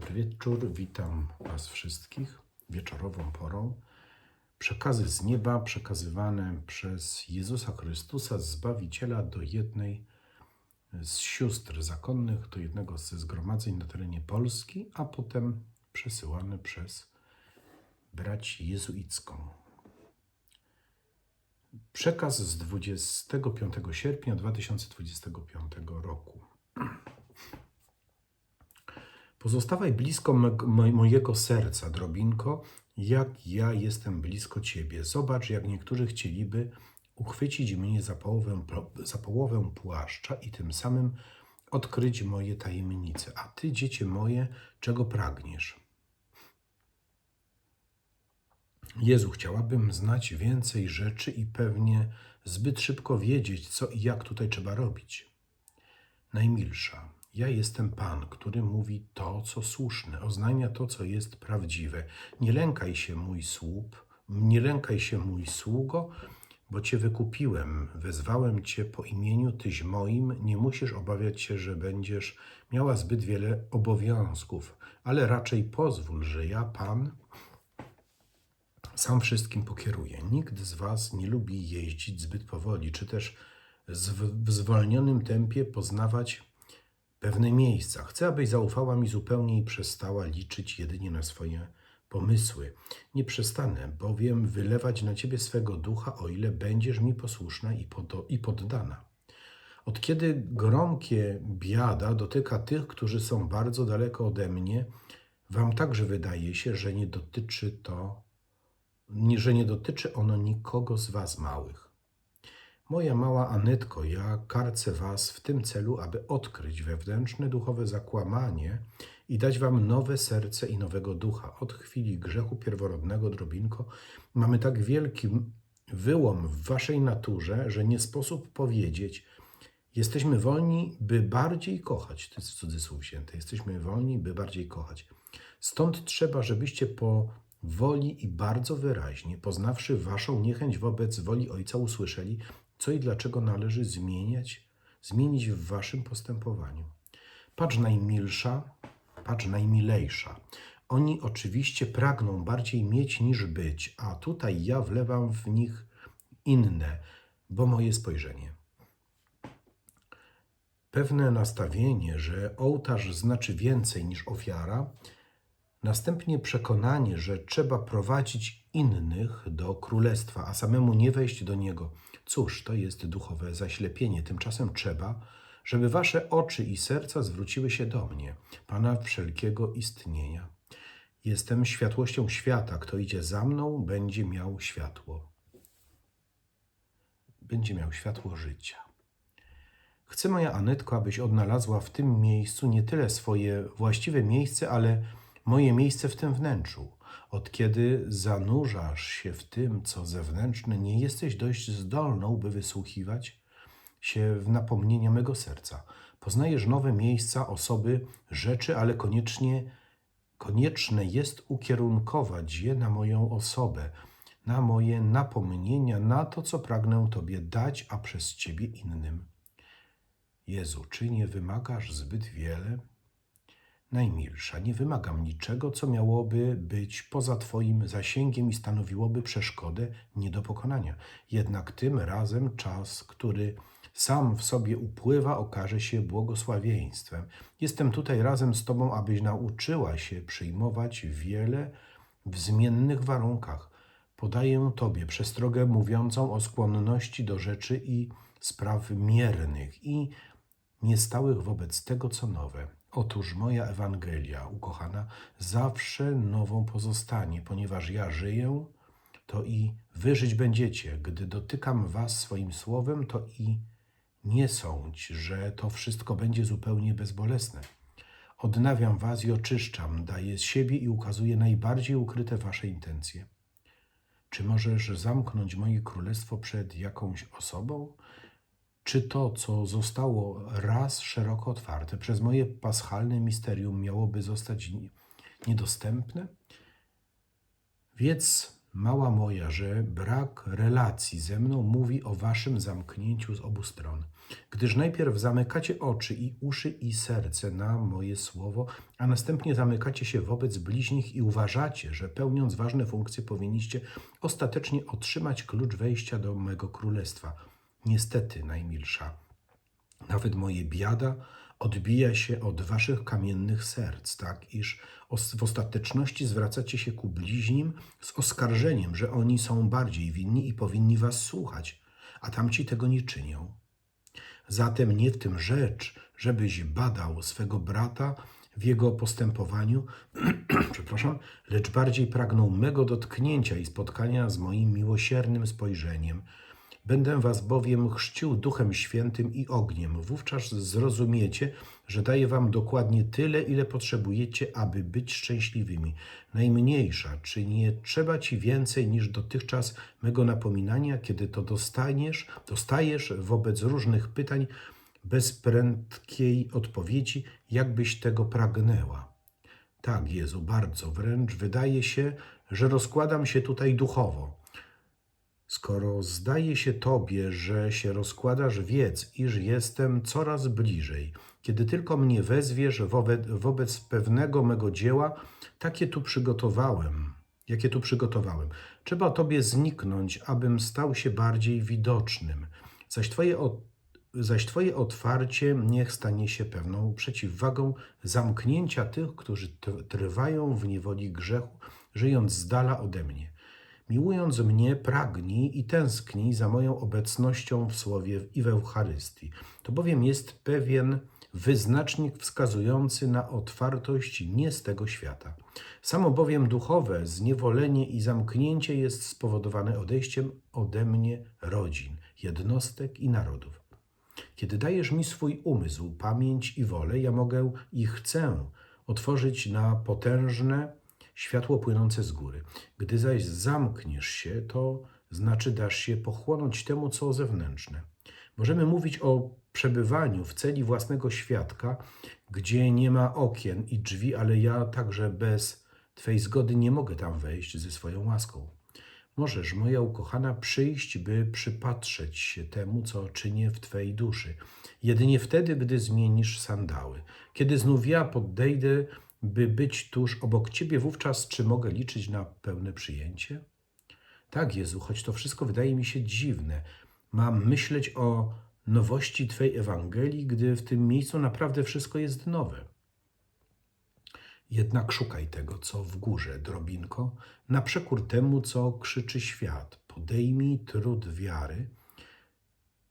Dobry wieczór, witam Was wszystkich wieczorową porą. Przekazy z nieba przekazywane przez Jezusa Chrystusa, Zbawiciela, do jednej z sióstr zakonnych, do jednego ze zgromadzeń na terenie Polski, a potem przesyłane przez braci jezuicką. Przekaz z 25 sierpnia 2025 roku. Pozostawaj blisko mojego serca, drobinko, jak ja jestem blisko ciebie. Zobacz, jak niektórzy chcieliby uchwycić mnie za połowę, za połowę płaszcza i tym samym odkryć moje tajemnice. A ty, dziecię moje, czego pragniesz? Jezu, chciałabym znać więcej rzeczy i pewnie zbyt szybko wiedzieć, co i jak tutaj trzeba robić. Najmilsza, ja jestem Pan, który mówi to, co słuszne, oznajmia to, co jest prawdziwe. Nie lękaj się, mój słup, nie lękaj się, mój sługo, bo Cię wykupiłem, wezwałem Cię po imieniu, Tyś moim, nie musisz obawiać się, że będziesz miała zbyt wiele obowiązków, ale raczej pozwól, że ja, Pan, sam wszystkim pokieruję. Nikt z Was nie lubi jeździć zbyt powoli, czy też w zwolnionym tempie poznawać pewne miejsca. Chcę, abyś zaufała mi zupełnie i przestała liczyć jedynie na swoje pomysły. Nie przestanę bowiem wylewać na Ciebie swego ducha, o ile będziesz mi posłuszna i, pod, i poddana. Od kiedy gromkie biada dotyka tych, którzy są bardzo daleko ode mnie, Wam także wydaje się, że nie dotyczy to że nie dotyczy ono nikogo z Was małych. Moja mała Anetko, ja karcę Was w tym celu, aby odkryć wewnętrzne duchowe zakłamanie i dać Wam nowe serce i nowego ducha. Od chwili grzechu pierworodnego, drobinko, mamy tak wielki wyłom w Waszej naturze, że nie sposób powiedzieć, jesteśmy wolni, by bardziej kochać. To jest cudzysłów wzięty. Jesteśmy wolni, by bardziej kochać. Stąd trzeba, żebyście po woli i bardzo wyraźnie, poznawszy waszą niechęć wobec woli Ojca, usłyszeli, co i dlaczego należy zmieniać, zmienić w waszym postępowaniu. Patrz najmilsza, patrz najmilejsza. Oni oczywiście pragną bardziej mieć niż być, a tutaj ja wlewam w nich inne, bo moje spojrzenie pewne nastawienie, że ołtarz znaczy więcej niż ofiara, następnie przekonanie, że trzeba prowadzić innych do królestwa, a samemu nie wejść do niego. Cóż, to jest duchowe zaślepienie. Tymczasem trzeba, żeby wasze oczy i serca zwróciły się do mnie, Pana wszelkiego istnienia. Jestem światłością świata. Kto idzie za mną, będzie miał światło. Będzie miał światło życia. Chcę, moja Anetko, abyś odnalazła w tym miejscu nie tyle swoje właściwe miejsce, ale moje miejsce w tym wnętrzu. Od kiedy zanurzasz się w tym, co zewnętrzne, nie jesteś dość zdolną, by wysłuchiwać się w napomnienia mego serca. Poznajesz nowe miejsca, osoby, rzeczy, ale koniecznie konieczne jest ukierunkować je na moją osobę, na moje napomnienia, na to, co pragnę Tobie dać, a przez Ciebie innym. Jezu, czy nie wymagasz zbyt wiele? Najmilsza, nie wymagam niczego, co miałoby być poza Twoim zasięgiem i stanowiłoby przeszkodę nie do pokonania. Jednak tym razem czas, który sam w sobie upływa, okaże się błogosławieństwem. Jestem tutaj razem z Tobą, abyś nauczyła się przyjmować wiele w zmiennych warunkach. Podaję Tobie przestrogę mówiącą o skłonności do rzeczy i spraw miernych i niestałych wobec tego, co nowe. Otóż moja Ewangelia, ukochana, zawsze nową pozostanie, ponieważ ja żyję, to i wy żyć będziecie. Gdy dotykam was swoim słowem, to i nie sądź, że to wszystko będzie zupełnie bezbolesne. Odnawiam was i oczyszczam, daję z siebie i ukazuję najbardziej ukryte wasze intencje. Czy możesz zamknąć moje królestwo przed jakąś osobą? Czy to, co zostało raz szeroko otwarte przez moje paschalne misterium, miałoby zostać ni- niedostępne? Wiedz mała moja, że brak relacji ze mną mówi o waszym zamknięciu z obu stron. Gdyż najpierw zamykacie oczy i uszy i serce na moje słowo, a następnie zamykacie się wobec bliźnich i uważacie, że pełniąc ważne funkcje powinniście ostatecznie otrzymać klucz wejścia do mego królestwa. Niestety, najmilsza, nawet moje biada odbija się od waszych kamiennych serc, tak iż w ostateczności zwracacie się ku bliźnim z oskarżeniem, że oni są bardziej winni i powinni was słuchać, a tamci tego nie czynią. Zatem nie w tym rzecz, żebyś badał swego brata w jego postępowaniu, przepraszam, lecz bardziej pragnął mego dotknięcia i spotkania z moim miłosiernym spojrzeniem. Będę was bowiem chrzcił Duchem Świętym i ogniem. Wówczas zrozumiecie, że daję wam dokładnie tyle, ile potrzebujecie, aby być szczęśliwymi. Najmniejsza, czy nie trzeba ci więcej niż dotychczas mego napominania, kiedy to dostaniesz, dostajesz wobec różnych pytań bez prędkiej odpowiedzi, jakbyś tego pragnęła. Tak, Jezu, bardzo wręcz wydaje się, że rozkładam się tutaj duchowo. Skoro zdaje się Tobie, że się rozkładasz, wiedz, iż jestem coraz bliżej. Kiedy tylko mnie wezwiesz wobec, wobec pewnego mego dzieła, takie tu przygotowałem, jakie tu przygotowałem. Trzeba Tobie zniknąć, abym stał się bardziej widocznym. Zaś Twoje, o- zaś twoje otwarcie niech stanie się pewną przeciwwagą zamknięcia tych, którzy trwają w niewoli grzechu, żyjąc z dala ode mnie. Miłując mnie, pragnij i tęsknij za moją obecnością w Słowie i w Eucharystii. To bowiem jest pewien wyznacznik wskazujący na otwartość nie z tego świata. Samo bowiem duchowe zniewolenie i zamknięcie jest spowodowane odejściem ode mnie rodzin, jednostek i narodów. Kiedy dajesz mi swój umysł, pamięć i wolę, ja mogę i chcę otworzyć na potężne światło płynące z góry. Gdy zaś zamkniesz się, to znaczy dasz się pochłonąć temu, co zewnętrzne. Możemy mówić o przebywaniu w celi własnego świadka, gdzie nie ma okien i drzwi, ale ja także bez Twej zgody nie mogę tam wejść ze swoją łaską. Możesz, moja ukochana, przyjść, by przypatrzeć się temu, co czynię w Twej duszy. Jedynie wtedy, gdy zmienisz sandały. Kiedy znów ja podejdę, by być tuż obok Ciebie, wówczas czy mogę liczyć na pełne przyjęcie? Tak, Jezu, choć to wszystko wydaje mi się dziwne. Mam myśleć o nowości Twej Ewangelii, gdy w tym miejscu naprawdę wszystko jest nowe. Jednak szukaj tego, co w górze, drobinko, na przekór temu, co krzyczy świat. Podejmij trud wiary,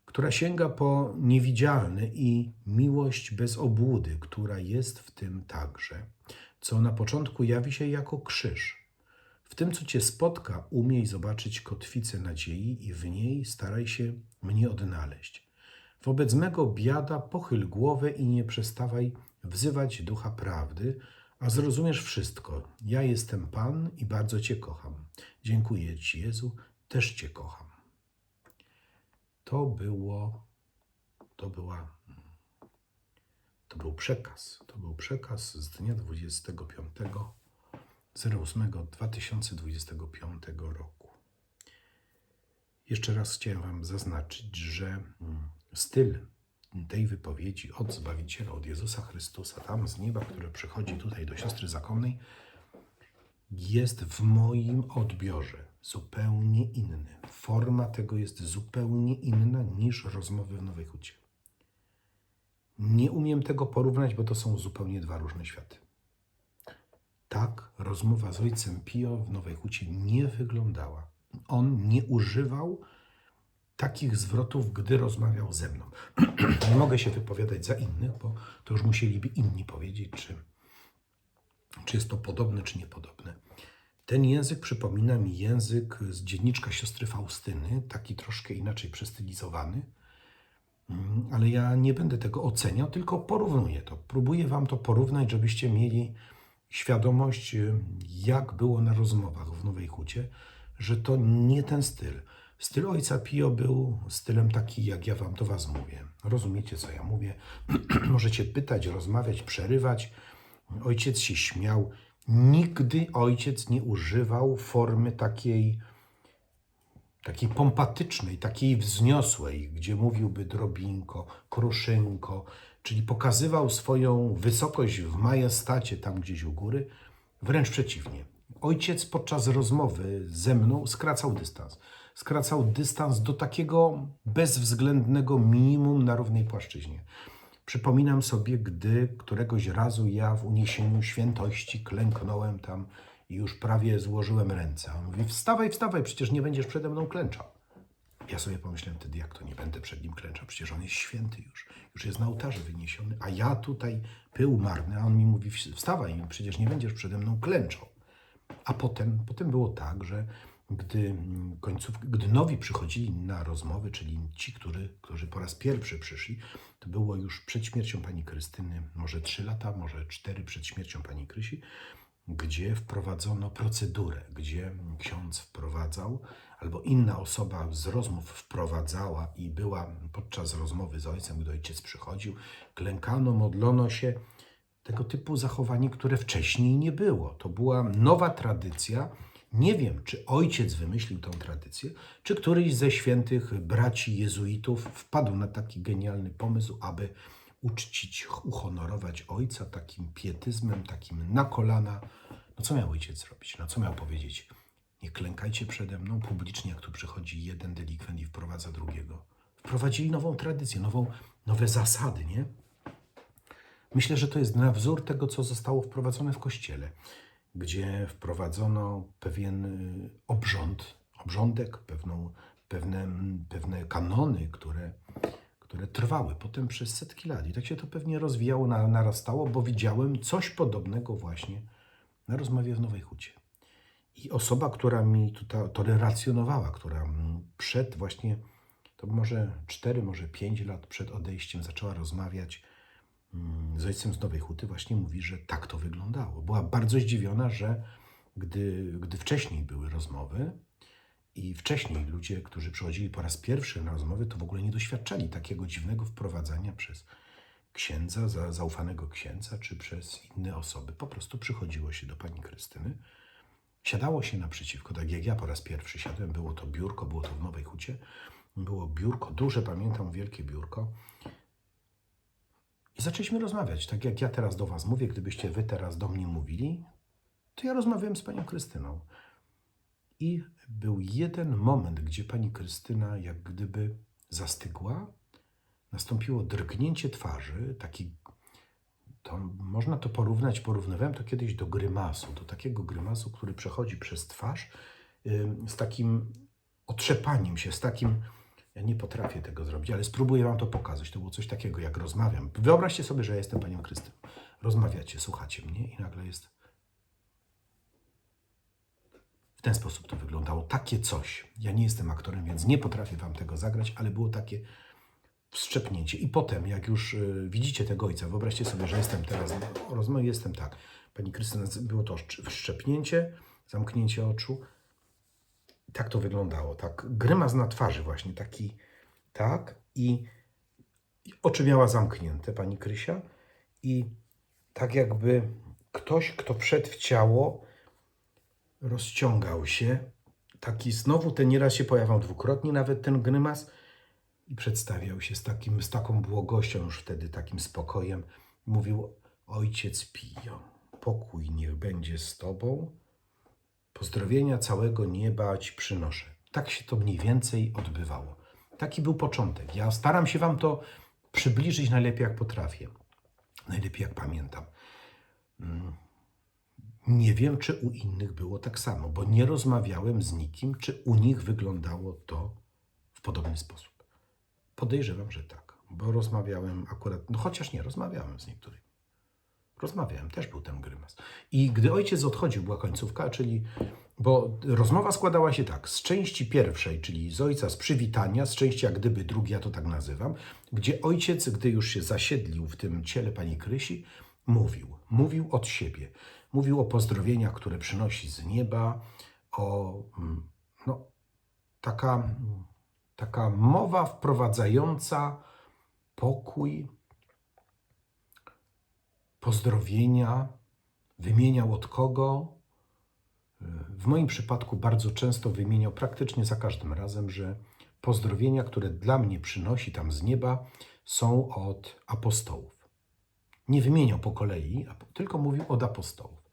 która sięga po niewidzialne i miłość bez obłudy, która jest w tym także, co na początku jawi się jako krzyż. W tym, co Cię spotka, umiej zobaczyć kotwicę nadziei i w niej staraj się mnie odnaleźć. Wobec mego biada pochyl głowę i nie przestawaj wzywać ducha prawdy, a zrozumiesz wszystko. Ja jestem Pan i bardzo Cię kocham. Dziękuję Ci, Jezu, też Cię kocham. To było, to była, to był przekaz. To był przekaz z dnia 25 08 2025 roku. Jeszcze raz chciałem Wam zaznaczyć, że mm, styl tej wypowiedzi od Zbawiciela, od Jezusa Chrystusa, tam z nieba, który przychodzi tutaj do siostry zakonnej, jest w moim odbiorze zupełnie inny. Forma tego jest zupełnie inna niż rozmowy w Nowej Hucie. Nie umiem tego porównać, bo to są zupełnie dwa różne światy. Tak rozmowa z ojcem Pio w Nowej Hucie nie wyglądała. On nie używał takich zwrotów, gdy rozmawiał ze mną. nie mogę się wypowiadać za innych, bo to już musieliby inni powiedzieć, czy, czy jest to podobne, czy niepodobne. Ten język przypomina mi język z dzienniczka siostry Faustyny, taki troszkę inaczej przestylizowany, Mm, ale ja nie będę tego oceniał, tylko porównuję to. Próbuję Wam to porównać, żebyście mieli świadomość, y, jak było na rozmowach w Nowej Hucie, że to nie ten styl. Styl ojca Pio był stylem taki, jak ja Wam do Was mówię. Rozumiecie, co ja mówię? Możecie pytać, rozmawiać, przerywać. Ojciec się śmiał. Nigdy ojciec nie używał formy takiej, takiej pompatycznej, takiej wzniosłej, gdzie mówiłby drobinko, kruszynko, czyli pokazywał swoją wysokość w majestacie tam gdzieś u góry. Wręcz przeciwnie. Ojciec podczas rozmowy ze mną skracał dystans. Skracał dystans do takiego bezwzględnego minimum na równej płaszczyźnie. Przypominam sobie, gdy któregoś razu ja w uniesieniu świętości klęknąłem tam i już prawie złożyłem ręce. On mówi: Wstawaj, wstawaj, przecież nie będziesz przede mną klęczał. Ja sobie pomyślałem wtedy, jak to nie będę przed nim klęczał, przecież on jest święty już, już jest na ołtarze wyniesiony, a ja tutaj pył marny, a on mi mówi: Wstawaj, przecież nie będziesz przede mną klęczał. A potem, potem było tak, że gdy, mm, końców, gdy nowi przychodzili na rozmowy, czyli ci, którzy, którzy po raz pierwszy przyszli, to było już przed śmiercią pani Krystyny, może trzy lata, może cztery przed śmiercią pani Krysi, gdzie wprowadzono procedurę, gdzie ksiądz wprowadzał, albo inna osoba z rozmów wprowadzała i była podczas rozmowy z ojcem, gdy ojciec przychodził, klękano, modlono się. Tego typu zachowanie, które wcześniej nie było. To była nowa tradycja. Nie wiem, czy ojciec wymyślił tą tradycję, czy któryś ze świętych braci jezuitów wpadł na taki genialny pomysł, aby uczcić, uhonorować ojca takim pietyzmem, takim na kolana. No co miał ojciec zrobić? No co miał powiedzieć? Nie klękajcie przede mną publicznie, jak tu przychodzi jeden delikwent i wprowadza drugiego. Wprowadzili nową tradycję, nową, nowe zasady, nie? Myślę, że to jest na wzór tego, co zostało wprowadzone w kościele, gdzie wprowadzono pewien y, obrząd, obrządek, pewną, pewne, pewne kanony, które, które trwały potem przez setki lat. I tak się to pewnie rozwijało, na- narastało, bo widziałem coś podobnego właśnie na rozmowie w Nowej Hucie. I osoba, która mi tutaj to relacjonowała, która przed właśnie, to może 4, może 5 lat przed odejściem zaczęła rozmawiać z ojcem z Nowej Huty, właśnie mówi, że tak to wyglądało. Była bardzo zdziwiona, że gdy, gdy wcześniej były rozmowy i wcześniej ludzie, którzy przychodzili po raz pierwszy na rozmowy, to w ogóle nie doświadczali takiego dziwnego wprowadzania przez księdza, za, zaufanego księdza, czy przez inne osoby. Po prostu przychodziło się do pani Krystyny, Siadało się naprzeciwko, tak jak ja po raz pierwszy siadłem, było to biurko, było to w Nowej Hucie. Było biurko, duże, pamiętam, wielkie biurko. I zaczęliśmy rozmawiać, tak jak ja teraz do Was mówię, gdybyście Wy teraz do mnie mówili, to ja rozmawiałem z Panią Krystyną. I był jeden moment, gdzie Pani Krystyna jak gdyby zastygła, nastąpiło drgnięcie twarzy, taki to można to porównać, porównywałem to kiedyś do grymasu, do takiego grymasu, który przechodzi przez twarz ym, z takim otrzepaniem się, z takim, ja nie potrafię tego zrobić, ale spróbuję Wam to pokazać. To było coś takiego, jak rozmawiam. Wyobraźcie sobie, że ja jestem Panią Krystyną. Rozmawiacie, słuchacie mnie i nagle jest... W ten sposób to wyglądało. Takie coś. Ja nie jestem aktorem, więc nie potrafię Wam tego zagrać, ale było takie wszczepnięcie. I potem, jak już y, widzicie tego ojca, wyobraźcie sobie, że jestem teraz, o rozmowie jestem tak. Pani Krystyna, było to szcz- wszczepnięcie, zamknięcie oczu. Tak to wyglądało, tak. Grymas na twarzy właśnie, taki, tak. I oczy miała zamknięte pani Krysia i tak jakby ktoś, kto wszedł w ciało, rozciągał się. Taki znowu ten nieraz się pojawiał dwukrotnie, nawet ten grymas i przedstawiał się z, takim, z taką błogością, już wtedy takim spokojem. Mówił: Ojciec Pio, pokój niech będzie z Tobą, pozdrowienia całego nieba Ci przynoszę. Tak się to mniej więcej odbywało. Taki był początek. Ja staram się Wam to przybliżyć najlepiej, jak potrafię, najlepiej, jak pamiętam. Mm. Nie wiem, czy u innych było tak samo, bo nie rozmawiałem z nikim, czy u nich wyglądało to w podobny sposób. Podejrzewam, że tak, bo rozmawiałem akurat, no chociaż nie, rozmawiałem z niektórymi. Rozmawiałem, też był ten grymas. I gdy ojciec odchodził, była końcówka, czyli, bo rozmowa składała się tak, z części pierwszej, czyli z ojca, z przywitania, z części jak gdyby drugiej, ja to tak nazywam, gdzie ojciec, gdy już się zasiedlił w tym ciele pani Krysi, mówił, mówił od siebie, mówił o pozdrowieniach, które przynosi z nieba, o, mm, no, taka, taka mowa wprowadzająca pokój, pozdrowienia, wymieniał od kogo. W moim przypadku bardzo często wymieniał praktycznie za każdym razem, że pozdrowienia, które dla mnie przynosi tam z nieba, są od apostołów. Nie wymieniał po kolei, tylko mówił od apostołów.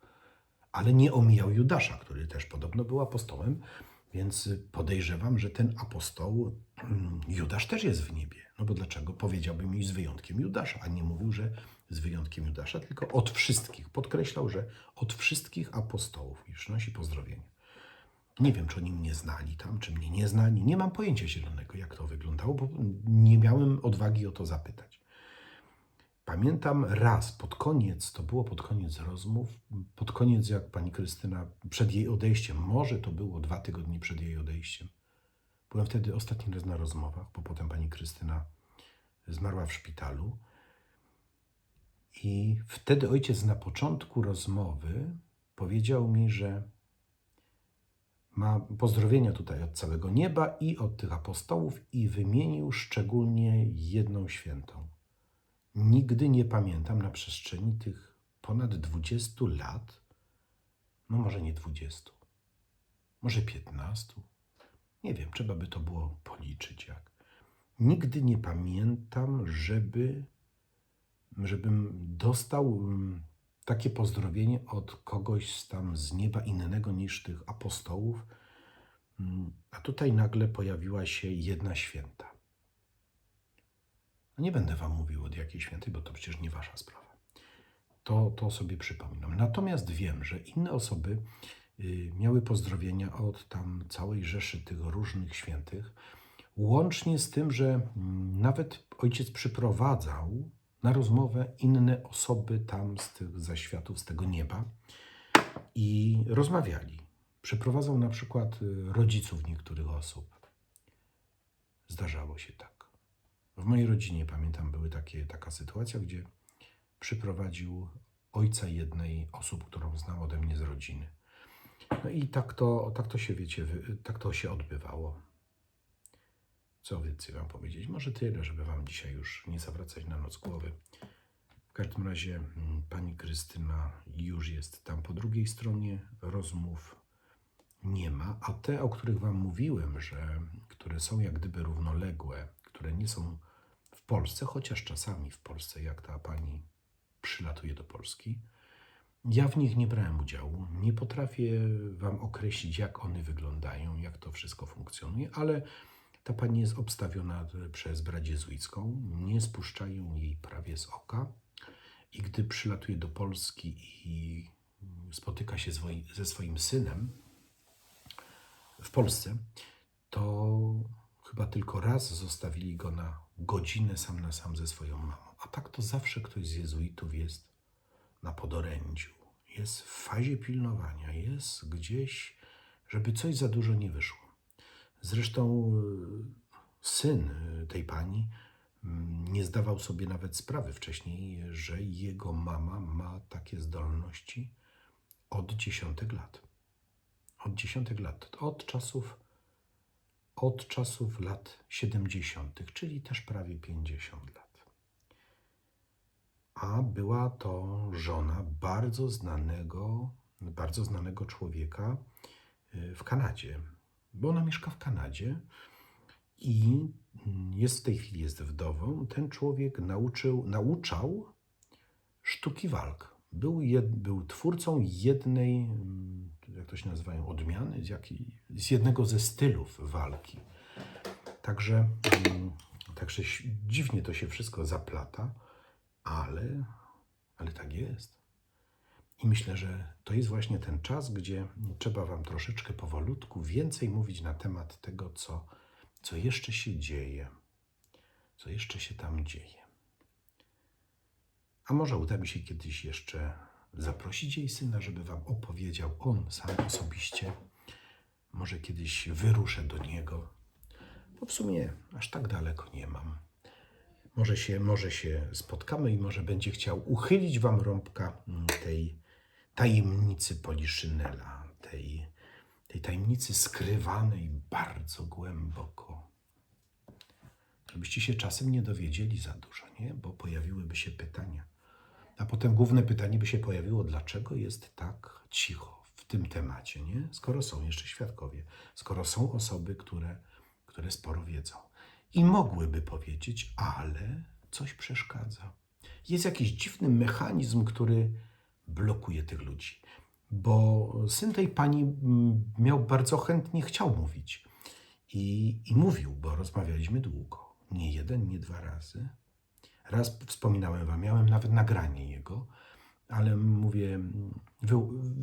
Ale nie omijał Judasza, który też podobno był apostołem, więc podejrzewam, że ten apostoł, mm, Judasz też jest w niebie. No bo dlaczego? Powiedziałbym mi z wyjątkiem Judasza, a nie mówił, że z wyjątkiem Judasza, tylko od wszystkich. Podkreślał, że od wszystkich apostołów i przynosi pozdrowienia. Nie wiem, czy oni mnie znali tam, czy mnie nie znali. Nie mam pojęcia zielonego, jak to wyglądało, bo nie miałem odwagi o to zapytać. Pamiętam raz pod koniec, to było pod koniec rozmów, pod koniec jak pani Krystyna, przed jej odejściem, może to było dwa tygodnie przed jej odejściem. Byłem wtedy ostatni raz na rozmowach, bo potem pani Krystyna zmarła w szpitalu. I wtedy ojciec na początku rozmowy powiedział mi, że ma pozdrowienia tutaj od całego nieba i od tych apostołów i wymienił szczególnie jedną świętą. Nigdy nie pamiętam na przestrzeni tych ponad 20 lat, no może nie 20, może 15, nie wiem, trzeba by to było policzyć jak. Nigdy nie pamiętam, żeby, żebym dostał mm, takie pozdrowienie od kogoś tam z nieba innego niż tych apostołów. Mm, A tutaj nagle pojawiła się jedna święta. Nie będę wam mówił od jakiej świętej, bo to przecież nie wasza sprawa. To, to sobie przypominam. Natomiast wiem, że inne osoby y, miały pozdrowienia od tam całej rzeszy tych różnych świętych, łącznie z tym, że mm, nawet ojciec przyprowadzał na rozmowę inne osoby tam z tych zaświatów, z tego nieba i rozmawiali. Przyprowadzał na przykład y, rodziców niektórych osób. Zdarzało się tak. W mojej rodzinie, pamiętam, były takie, taka sytuacja, gdzie przyprowadził ojca jednej osób, którą znał ode mnie z rodziny. No i tak to, tak to się, wiecie, tak to się odbywało. Co więcej wam powiedzieć? Może tyle, żeby wam dzisiaj już nie zawracać na noc głowy. W każdym razie mm, pani Krystyna już jest tam po drugiej stronie. Rozmów nie ma, a te, o których wam mówiłem, że które są jak gdyby równoległe, które nie są w Polsce, chociaż czasami w Polsce, jak ta pani przylatuje do Polski, ja w nich nie brałem udziału. Nie potrafię wam określić, jak one wyglądają, jak to wszystko funkcjonuje, ale ta pani jest obstawiona przez brać jezuicką, nie spuszczają jej prawie z oka. I gdy przylatuje do Polski i spotyka się ze swoim synem w Polsce, to chyba tylko raz zostawili go na godzinę sam na sam ze swoją mamą. A tak to zawsze ktoś z jezuitów jest na podorędziu, jest w fazie pilnowania, jest gdzieś, żeby coś za dużo nie wyszło. Zresztą y, syn y, tej pani mm, nie zdawał sobie nawet sprawy wcześniej, że jego mama ma takie zdolności od dziesiątek lat. Od dziesiątek lat, od czasów, od czasów lat 70., czyli też prawie 50 lat. A była to żona bardzo znanego, bardzo znanego człowieka y, w Kanadzie, bo ona mieszka w Kanadzie i jest w tej chwili jest wdową. Ten człowiek nauczył, nauczał sztuki walk. Był, jed, był twórcą jednej, mm, jak to się nazywają, odmiany, z, jakiej, z jednego ze stylów walki. Także, mm, także dziwnie to się wszystko zaplata, ale, ale tak jest. I myślę, że to jest właśnie ten czas, gdzie trzeba Wam troszeczkę powolutku więcej mówić na temat tego, co, co jeszcze się dzieje, co jeszcze się tam dzieje. A może uda mi się kiedyś jeszcze zaprosić jej syna, żeby Wam opowiedział on sam osobiście. Może kiedyś wyruszę do niego, bo w sumie aż tak daleko nie mam. Może się, może się spotkamy i może będzie chciał uchylić Wam rąbka tej tajemnicy Poliszynela, tej, tej tajemnicy skrywanej bardzo głęboko. Żebyście się czasem nie dowiedzieli za dużo, nie? Bo pojawiłyby się pytania. A potem główne pytanie by się pojawiło, dlaczego jest tak cicho w tym temacie, nie? Skoro są jeszcze świadkowie, skoro są osoby, które, które sporo wiedzą. I mogłyby powiedzieć, ale coś przeszkadza. Jest jakiś dziwny mechanizm, który blokuje tych ludzi. Bo syn tej pani mm, miał bardzo chętnie, chciał mówić. I, I mówił, bo rozmawialiśmy długo. Nie jeden, nie dwa razy. Raz wspominałem wam, miałem nawet nagranie jego, ale mówię, wy,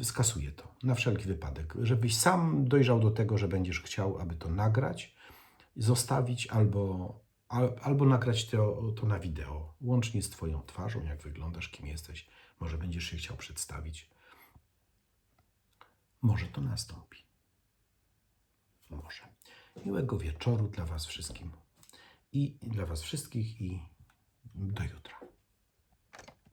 skasuję to na wszelki wypadek, żebyś sam dojrzał do tego, że będziesz chciał, aby to nagrać, zostawić albo, al, albo nagrać to, to na wideo, łącznie z Twoją twarzą, jak wyglądasz, kim jesteś. Może będziesz się chciał przedstawić. Może to nastąpi. Może. Miłego wieczoru dla Was wszystkim. I dla Was wszystkich i do jutra.